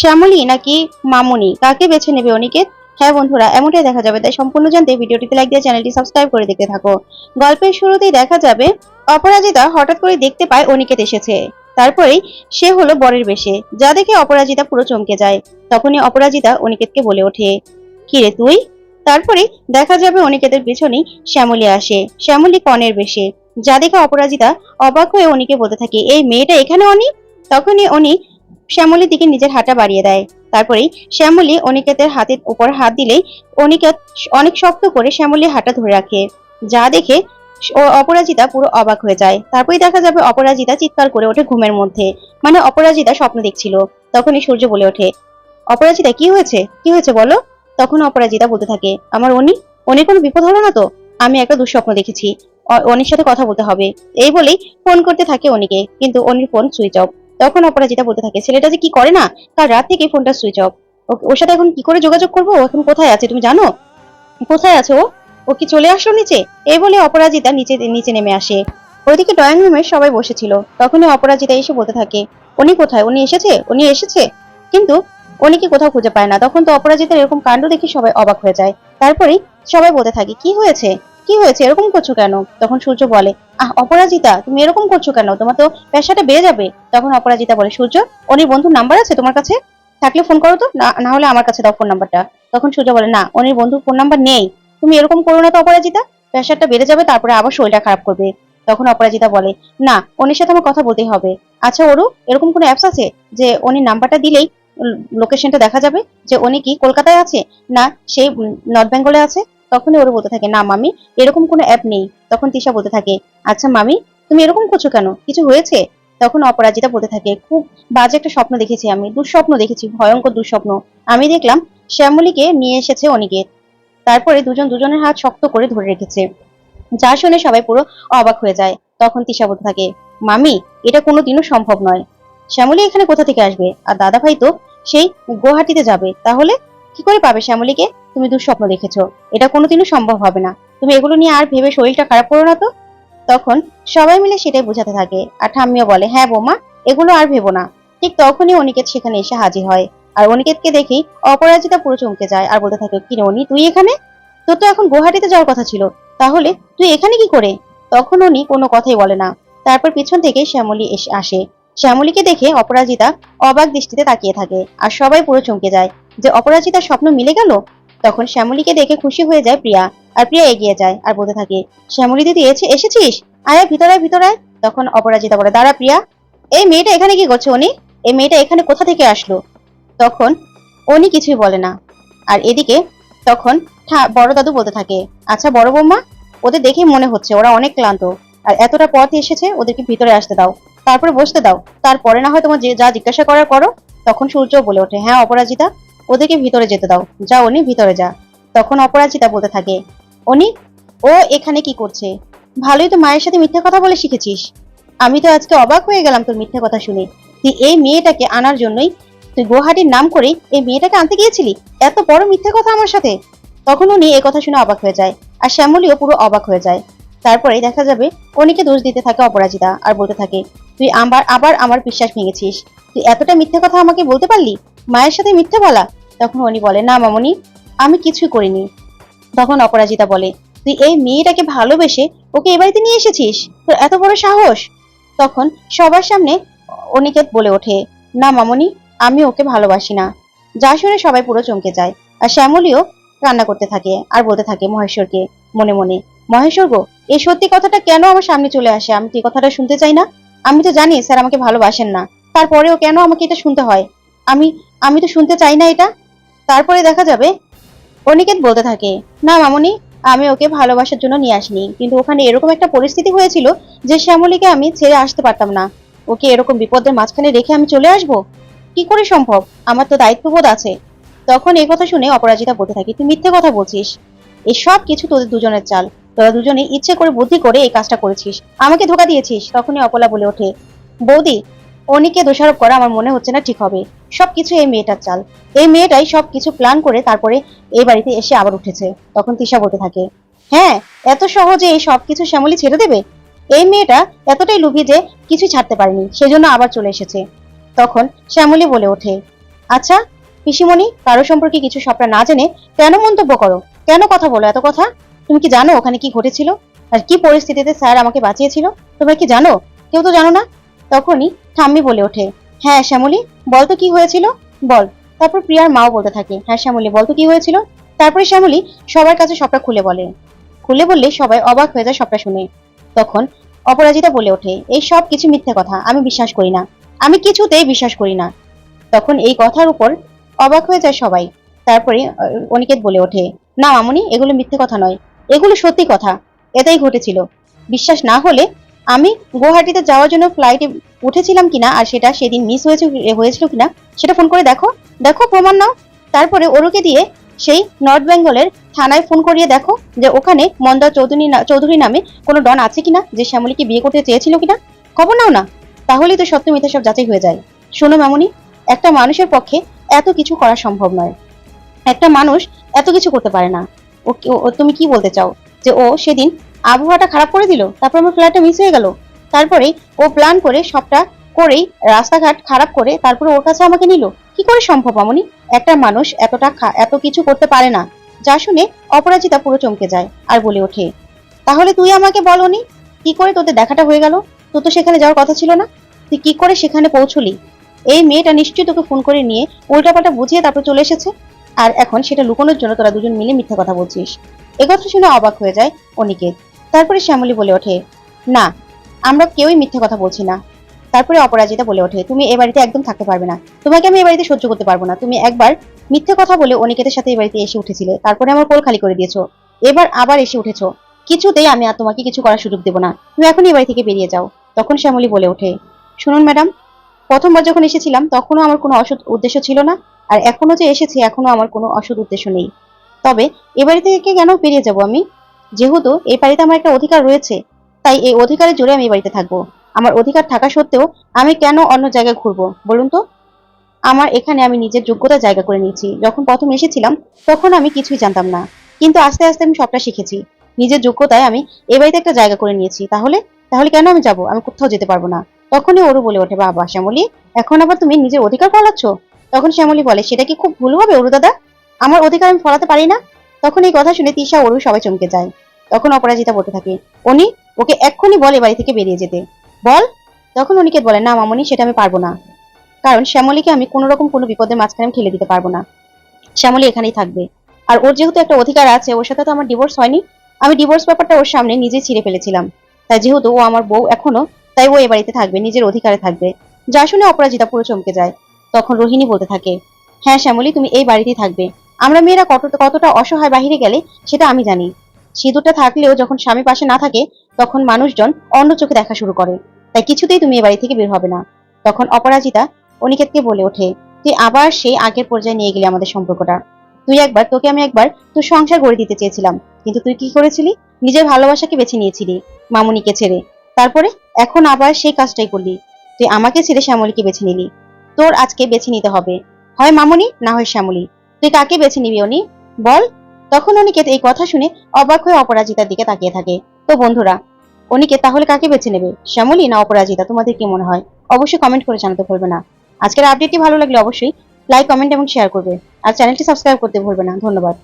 শ্যামলী নাকি মামুনি? কাকে বেছে নেবে অনিকেত? হ্যাঁ বন্ধুরা, এমনটাই দেখা যাবে। তাই সম্পূর্ণ জানতে ভিডিওটিতে লাইক দিয়ে চ্যানেলটি সাবস্ক্রাইব করে দেখতে থাকো। গল্পের শুরুতেই দেখা যাবে, অপরাজিতা হঠাৎ করে দেখতে পায় অনিকেত এসেছে। তারপরেই সে হলো বরের বেশে। যা দেখে অপরাজিতা পুরো চমকে যায়। তখনই অপরাজিতা অনিকেতকে বলে ওঠে কি রে তুই? তারপরে দেখা যাবে অনিকেতের পিছনেই শ্যামলী আসে। শ্যামলী কনের বেশে। যা দেখে অপরাজিতা অবাক হয়ে অনিকে বলতে থাকে, এই মেয়েটা এখানে অনি তখনই অনি শ্যামলীর দিকে নিজের হাতটা বাড়িয়ে দেয়। তারপরেই শ্যামলী অনিকেতের হাতের উপর হাত দিলেই অনিকেত অনেক শক্ত করে শ্যামলীর হাতটা ধরে রাখে। যা দেখে ও অপরাজিতা পুরো অবাক হয়ে যায়। তারপরে দেখা যাবে অপরাজিতা চিৎকার করে ওঠে ঘুমের মধ্যে। মানে অপরাজিতা স্বপ্ন দেখছিল। তখনই সূর্য বলে ওঠে, অপরাজিতা, কি হয়েছে? কি হয়েছে বলো? তখন অপরাজিতা বলতে থাকে, আমার অনি, অনির কোনো বিপদ হলো না তো? আমি একটা দুঃস্বপ্ন দেখেছি। অনির সাথে কথা বলতে হবে। এই বলেই ফোন করতে থাকে অনিকে, কিন্তু অনির ফোন সুইচ অফ। তখন অপরাজিতা বলতে থাকে, ছেলেটা যে কি করে না? কাল রাত থেকে ফোনটা সুইচ অফ ওর সাথে এখন কি করে যোগাযোগ করব? এখন কোথায় আছে তুমি জানো? কোথায় আছে ও? কি চলে আসলো নিচে? এই বলে অপরাজিতা নিচে নিচে নেমে আসে। ওইদিকে ড্রয়িং রুমে সবাই বসেছিল। তখনই অপরাজিতা এসে বলতে থাকে, উনি কোথায়? উনি এসেছে? উনি এসেছে? কিন্তু উনিকে কোথাও খুঁজে পায় না। তখন তো অপরাজিতার এরকম কাণ্ড দেখে সবাই অবাক হয়ে যায়। তারপরেই সবাই বলতে থাকে, কি হয়েছে? কি হয়েছে? এরকম করছ কেন? তখন সূর্য বলে, আহ, অপরাজিতা, তুমি এরকম করছ কেন? তোমার তো পেশাটা বেড়ে যাবে। তখন অপরাজিতা বলে, সূর্য, অনির বন্ধুর নাম্বার আছে তোমার কাছে? থাকলে ফোন করো তো। না হলে আমার কাছে দাও ফোন নাম্বারটা তখন সূর্য বলে, না, অনির বন্ধুর ফোন নাম্বার নেই। তুমি এরকম করো না তো অপরাজিতা। প্রেশারটা বেড়ে যাবে, তারপরে আবার শরীরটা খারাপ করবে। তখন অপরাজিতা বলে, না, অনির সাথে আমার কথা বলতেই হবে। আচ্ছা ওরু এরকম কোনো অ্যাপস আছে যে অনির নাম্বারটা দিলেই লোকেশনটা দেখা যাবে? যে উনি কি কলকাতায় আছে? না সেই নর্থ বেঙ্গলে আছে? তখনই ওরা বলতে থাকে, না, মামি, এরকম কোনো অ্যাপ নেই। তখন তিশা বলতে থাকে আচ্ছা মামি, তুমি এরকম করছ কেন? কিছু হয়েছে? তখন অপরাজিতা বলতে থাকে, খুব বাজে একটা স্বপ্ন দেখেছি আমি, দুঃস্বপ্ন দেখেছি, ভয়ঙ্কর দুঃস্বপ্ন। আমি দেখলাম, শ্যামলীকে নিয়ে এসেছে অনিকে তারপরে দুজন দুজনের হাত শক্ত করে ধরে রেখেছে। যা শুনে সবাই পুরো অবাক হয়ে যায়। তখন তিশা বলতে থাকে, মামি, এটা কোনোদিনও সম্ভব নয়। শ্যামলী এখানে কোথা থেকে আসবে? আর দাদা ভাই তো সেই গুয়াহাটিতে যাবে। তাহলে কি করে পাবে শ্যামলীকে? তুমি দুঃস্বপ্ন দেখেছ। এটা কোনোদিনও সম্ভব হবে না। তুমি এগুলো নিয়ে আর ভেবে শরীরটা খারাপ করো না তো? তখন সবাই মিলে সেটাই বোঝাতে থাকে। আর ঠাম্মিও বলে হ্যাঁ বোমা, এগুলো আর ভেবো না। ঠিক তখনই অনিকেত সেখানে এসে হাজির হয়। আর অনিকেতকে দেখেই অপরাজিতা পুরো চমকে যায় আর বলতে থাকে কি রে অনি, তুই এখানে? তোর তো এখন গুয়াহাটিতে যাওয়ার কথা ছিল। তাহলে তুই এখানে কি করে? তখন উনি কোনো কথাই বলে না। তারপর পিছন থেকে শ্যামলী এসে আসে। শ্যামলীকে দেখে অপরাজিতা অবাক দৃষ্টিতে তাকিয়ে থাকে, আর সবাই পুরো চমকে যায়। যে অপরাজিতার স্বপ্ন মিলে গেল? তখন শ্যামলীকে দেখে খুশি হয়ে যায় প্রিয়া, আর প্রিয়া এগিয়ে যায় আর বলতে থাকে, শ্যামলী দিদি, এসে এসেছিস? আয় ভিতরে ভিতরে তখন অপরাজিতা বলে, দাঁড়া প্রিয়া, এই মেয়েটা এখানে কি করছে উনি? এই মেয়েটা এখানে কোথা থেকে আসলো? তখন উনি কিছুই বলে না। আর এদিকে তখন বড় দাদু বলতে থাকে আচ্ছা বড় বৌমা, ওদের দেখেই মনে হচ্ছে, ওরা অনেক ক্লান্ত, আর এতটা পথ এসেছে, ওদেরকে ভিতরে আসতে দাও। তারপরে বসতে দাও। তারপরে না হয় তোমার যে যা জিজ্ঞাসা করার করো, তখন সূর্য বলে ওঠে হ্যাঁ অপরাজিতা, ওদেরকে ভিতরে যেতে দাও। যা উনি ভিতরে যা। তখন অপরাজিতা বলতে থাকে উনি ও এখানে কি করছে? ভালোই তো মায়ের সাথে মিথ্যা কথা বলে শিখেছিস। আমি তো আজকে অবাক হয়ে গেলাম তোর মিথ্যা কথা শুনে। তুই এই মেয়েটাকে আনার জন্যই, তুই গুয়াহাটির নাম করে এই মেয়েটাকে আনতে গিয়েছিলি? এত বড় মিথ্যা কথা আমার সাথে? তখন উনি এই কথা শুনে অবাক হয়ে যায়, আর শ্যামলীও পুরো অবাক হয়ে যায়। তারপরে দেখা যাবে অনিকে দোষ দিতে থাকে অপরাজিতা, আর বলতে থাকে তুই আবার আবার আমার বিশ্বাস ভেঙেছিস। তুই এতটা মিথ্যা কথা আমাকে বলতে পারলি? মায়ের সাথে মিথ্যা বলা? তখন উনি বলে, না মামনি, আমি কিছুই করিনি। তখন অপরাজিতা বলে, তুই এই মেয়েটাকে ভালোবেসে ওকে এ বাড়িতে নিয়ে এসেছিস? তোর এত বড় সাহস? তখন সবার সামনে অনিকেত বলে ওঠে, না মামনি, আমি ওকে ভালোবাসি না। যা শুনে সবাই পুরো চমকে যায়। আর শ্যামলীও রান্না করতে থাকে আর বলতে থাকে মহেশ্বরকে মনে মনে, মহেশ্বর গো, এই সত্যি কথাটা কেন আমার সামনে চলে আসে? আমি তো এই কথাটা শুনতে চাই না? আমি তো জানি স্যার আমাকে ভালোবাসেন না। তারপরেও কেন আমাকে এটা শুনতে হয়? আমি আমি তো শুনতে চাই না এটা। তারপরে দেখা যাবে। অনিকেত বলতে থাকে, না মামনি, আমি ওকে ভালোবাসার জন্য নিয়ে আসিনি। কিন্তু ওখানে এরকম একটা পরিস্থিতি হয়েছিল যে শ্যামলীকে আমি ছেড়ে আসতে পারতাম না। ওকে এরকম বিপদের মাঝখানে রেখে আমি চলে আসব? কি করে সম্ভব? আমার তো দায়িত্ববোধ আছে। তখন এই কথা শুনে অপরাজিতা বলতে থাকি, তুই মিথ্যে কথা বলছিস। এসব কিছু তোদের দুজনের চাল। তোরা দুজনে ইচ্ছে করে বুদ্ধি করে এই কাজটা করেছিস। আমাকে ধোকা দিয়েছিস, তখনই অপলা বলে ওঠে। বৌদি, অনিকে দোষারোপ করা আমার মনে হচ্ছে না ঠিক হবে। সবকিছু এই মেয়েটার চাল। এই মেয়েটাই সবকিছু প্ল্যান করে তারপরে এই বাড়িতে এসে আবার উঠেছে। তখন তিশা বলতে থাকে হ্যাঁ এত সহজে এই সবকিছু শ্যামলী ছেড়ে দেবে? এই মেয়েটা এতটাই লুভি যে কিছু ছাড়তে পারেনি, সেজন্য আবার চলে এসেছে। তখন শ্যামলী বলে ওঠে আচ্ছা পিসিমণি, কারও সম্পর্কে কিছু সবটা না জেনে কেন মন্তব্য করো? কেন কথা বলো এত কথা? তুমি কি জানো ওখানে কি ঘটেছিল? আর কি পরিস্থিতিতে স্যার আমাকে বাঁচিয়েছিল? তোমরা কি জানো? কেউ তো জানো না? তখনই ঠাম্মি বলে ওঠে হ্যাঁ শ্যামলী বল তো কি হয়েছিল? বল। তারপর প্রিয়ার মাও বলতে থাকে হ্যাঁ শ্যামলী বল তো কি হয়েছিল? তারপরে শ্যামলী সবার কাছে সবটা খুলে বলে। খুলে বললে সবাই অবাক হয়ে যায় সবটা শুনে। তখন অপরাজিতা বলে ওঠে, এই সব কিছু মিথ্যে কথা, আমি বিশ্বাস করি না। আমি কিছুতেই বিশ্বাস করি না। তখন এই কথার উপর অবাক হয়ে যায় সবাই। তারপরে অনিকেত বলে ওঠে, না মামুনি, এগুলো মিথ্যে কথা নয়। এগুলো সত্যি কথা। এটাই ঘটেছিল। বিশ্বাস না হলে আমি গুয়াহাটিতে যাওয়ার জন্য ফ্লাইটে উঠেছিলাম কিনা আর সেটা সেদিন মিস হয়েছে হয়েছিল কিনা, সেটা ফোন করে দেখো। দেখো, প্রমাণ নাও। তারপরে ওরুকে দিয়ে সেই নর্থ বেঙ্গলের থানায় ফোন করিয়ে দেখো যে ওখানে মন্দা চৌধুরী চৌধুরী নামে কোনো ডন আছে কিনা, যে শ্যামলীকে বিয়ে করতে চেয়েছিল কিনা। খবর নাও না। তাহলেই তো সত্য মিথ্যা সব যাচাই হয়ে যায়। শোনো মামুনি, একটা মানুষের পক্ষে এত কিছু করা সম্ভব নয়। একটা মানুষ এত কিছু করতে পারে না। ও, তুমি কি বলতে চাও? যে ও সেদিন আবহাওয়াটা খারাপ করে দিল, তারপর আমার ফ্লাইটটা মিস হয়ে গেল। তারপরে ও প্ল্যান করে সবটা করেই রাস্তাঘাট খারাপ করে তারপরে ওর কাছে আমাকে নিল। কি করে সম্ভব, মামুনি? একটা মানুষ এতটা এত কিছু করতে পারে না, যা শুনে অপরাজিতা পুরো চমকে যায় আর বলে ওঠে, তাহলে তুই আমাকে বলনি? কি করে তোদের দেখাটা হয়ে গেল? তোর তো সেখানে যাওয়ার কথা ছিল না। তুই কি করে সেখানে পৌঁছলি? এই মেয়েটা নিশ্চয়ই তোকে ফোন করে নিয়ে উল্টাপাল্টা বুঝিয়ে তারপর চলে এসেছে। আর এখন সেটা লুকোনোর জন্য তোরা দুজন মিলে মিথ্যা কথা বলছিস। এ কথা শুনে অবাক হয়ে যায় অনিকেত। তারপরে শ্যামলী বলে ওঠে, না, আমরা কেউই মিথ্যে কথা বলছি না। তারপরে অপরাজিতা বলে ওঠে, তুমি এ বাড়িতে একদম থাকতে পারবে না। তোমাকে আমি এ বাড়িতে সহ্য করতে পারব না। তুমি একবার মিথ্যে কথা বলে অনিকেতের সাথে এই বাড়িতে এসে উঠেছিলে। তারপরে আমার কোল খালি করে দিয়েছ। এবার আবার এসে উঠেছো। কিছুতেই আমি আর তোমাকে কিছু করার সুযোগ দেবো না। তুমি এখন এই বাড়ি থেকে বেরিয়ে যাও। তখন শ্যামলী বলে ওঠে, শুনুন ম্যাডাম, প্রথমবার যখন এসেছিলাম, তখনও আমার কোনো অসৎ উদ্দেশ্য ছিল না। আর এখনও যে এসেছি, এখনও আমার কোনো অসৎ উদ্দেশ্য নেই। তবে এ বাড়ি থেকে কেন বেরিয়ে যাব আমি? যেহেতু এই বাড়িতে আমার একটা অধিকার রয়েছে, তাই এই অধিকারের জোরে আমি এই বাড়িতে থাকব। আমার অধিকার থাকা সত্ত্বেও আমি কেন অন্য জায়গায় ঘুরবো, বলুন তো? আমার এখানে আমি নিজের যোগ্যতা জায়গা করে নিয়েছি। যখন প্রথম এসেছিলাম, তখন আমি কিছুই জানতাম না। কিন্তু আস্তে আস্তে আমি সবটা শিখেছি। নিজের যোগ্যতায় আমি এ বাড়িতে একটা জায়গা করে নিয়েছি। তাহলে? তাহলে কেন আমি যাব? আমি কোথাও যেতে পারব না। তখনই ওরু বলে ওঠে, বাবা শ্যামলী, এখন আবার তুমি নিজের অধিকার ফলাচ্ছ তখন শ্যামলী বলে, সেটা কি খুব ভুল হবে অরু দাদা আমার অধিকার আমি ফলাতে পারি না? তখন এই কথা শুনে তিশা অরু সবাই চমকে যায়। তখন অপরাজিতা বলতে থাকে উনি ওকে এক্ষুনি বলে বাড়ি থেকে বেরিয়ে যেতে। বল? তখন অনিকেত বলে, না মামনি, সেটা আমি পারব না। কারণ শ্যামলীকে আমি কোনো রকম কোনো বিপদের মাঝখানে আমি ঠেলে দিতে পারব না। শ্যামলী এখানেই থাকবে। আর ওর যেহেতু একটা অধিকার আছে, ওর সাথে তো আমার ডিভোর্স হয়নি, আমি ডিভোর্স ব্যাপারটা ওর সামনে নিজে ছিঁড়ে ফেলেছিলাম। তাই যেহেতু ও আমার বউ এখনও, তাই ও এ বাড়িতে থাকবে, নিজের অধিকারে থাকবে। যা শুনে অপরাজিতা পুরো চমকে যায়। তখন রোহিণী বলতে থাকে হ্যাঁ শ্যামলী, তুমি এই বাড়িতেই থাকবে। আমরা মেয়েরা কত, কতটা অসহায় বাহিরে গেলে সেটা আমি জানি। সিঁদুরটা থাকলেও যখন স্বামী পাশে না থাকে, তখন মানুষজন অন্য চোখে দেখা শুরু করে। তাই কিছুতেই তুমি এ বাড়ি থেকে বের হবে না। তখন অপরাজিতা অনিকেতকে বলে ওঠে, তুই আবার সেই আগের পর্যায়ে নিয়ে গেলি আমাদের সম্পর্কটা। তুই একবার, তোকে আমি একবার তোর সংসার গড়ে দিতে চেয়েছিলাম। কিন্তু তুই কি করেছিলি? নিজের ভালোবাসাকে বেছে নিয়েছিলি মামুনিকে ছেড়ে। তারপরে এখন আবার সেই কাজটাই করলি। তুই আমাকে ছেড়ে শ্যামলীকে বেছে নিলি। তোর আজকে বেছে নিতে হবে। হয় মামুনি, না হয় শ্যামলি। তুই কাকে বেছে নিবি অনি বল। তখন অনিকেত এই কথা শুনে অবাক হয়ে অপরাজিতার দিকে তাকিয়ে থাকে। তো বন্ধুরা অনিকে তাহলে কাকে বেছে নেবে? শ্যামলী না অপরাজিতা? তোমাদের কি মনে হয়? অবশ্যই কমেন্ট করে জানাতে ভুলবে না। আজকের আপডেটটি ভালো লাগলে অবশ্যই লাইক কমেন্ট এবং শেয়ার করবে। আর চ্যানেলটি সাবস্ক্রাইব করতে ভুলবে না। ধন্যবাদ।